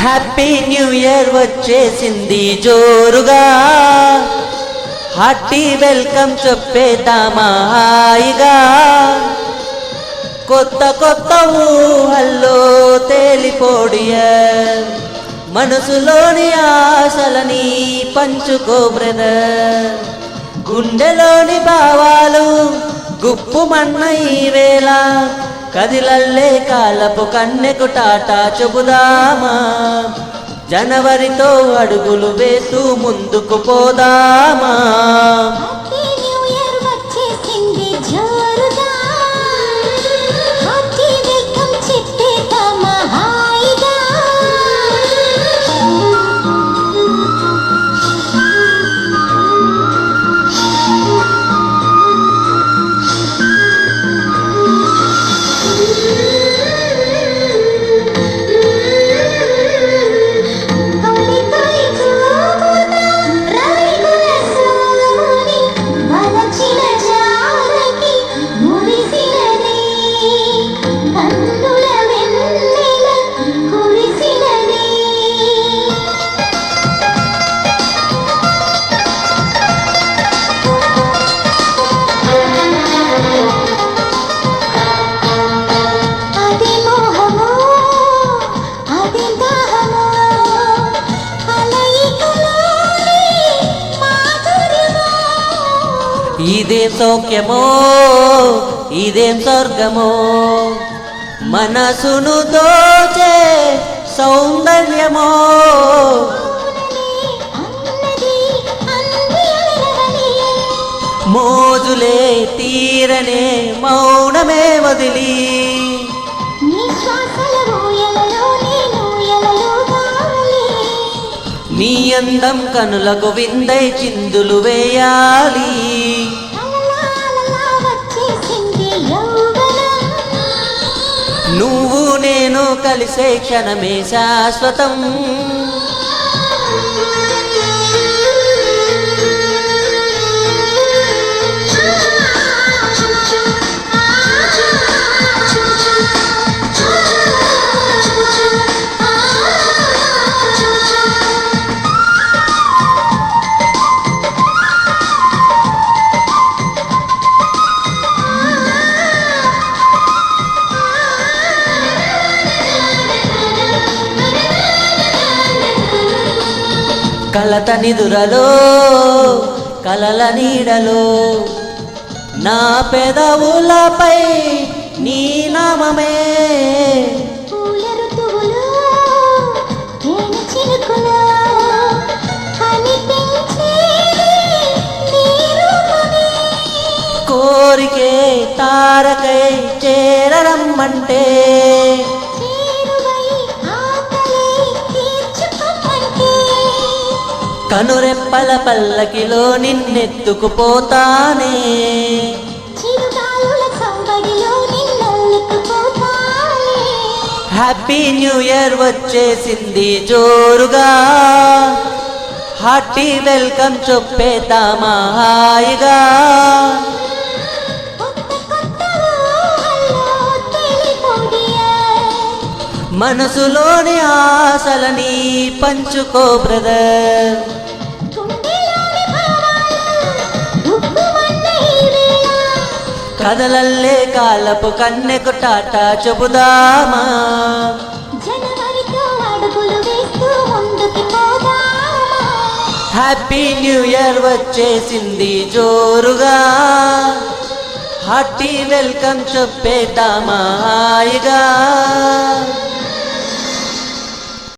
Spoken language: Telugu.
హ్యాపీ న్యూ ఇయర్ వచ్చేసింది జోరుగా. హార్టీ వెల్కమ్ చెప్పేద్దామా హాయిగా. కొత్త కొత్త ఊహల్లో తేలిపోడియ మనసులోని ఆశలని పంచుకో గుండెలోని భావాలు గుప్పుమన్న ఈ వేళ కదిలల్లే కాలపు కన్నెకు టాటా చెబుదామా. జనవరితో అడుగులు వేస్తూ ముందుకు పోదామా. ఇదేం సౌఖ్యమో? ఇదేం స్వర్గమో? మనసును దోచే సౌందర్యమో? మోజులే తీరనే మౌనమే వదిలి. అందం కనులకు విందై చిందులు వేయాలి. నువ్వు నేను కలిసే క్షణమే శాశ్వతం. కలత నిదురలో కలల నీడలో. నా పెదవులపై నీ నామమే. కోరికే తారకై చేరరమ్మంటే కనురెప్పల పల్లకిలో నిన్నెత్తుకుపోతానే. హ్యాపీ న్యూ ఇయర్ వచ్చేసింది జోరుగా. హార్టీ వెల్కమ్ చెప్పేద్దామా హాయిగా మనసులోని ఆశలని పంచుకో బ్రదర్ కదలల్లే కాలపు కన్నెకు టాటా చెబుదామా. హ్యాపీ న్యూ ఇయర్ వచ్చేసింది జోరుగా. హార్టీ వెల్కమ్ చెప్పేద్దామా హాయిగా.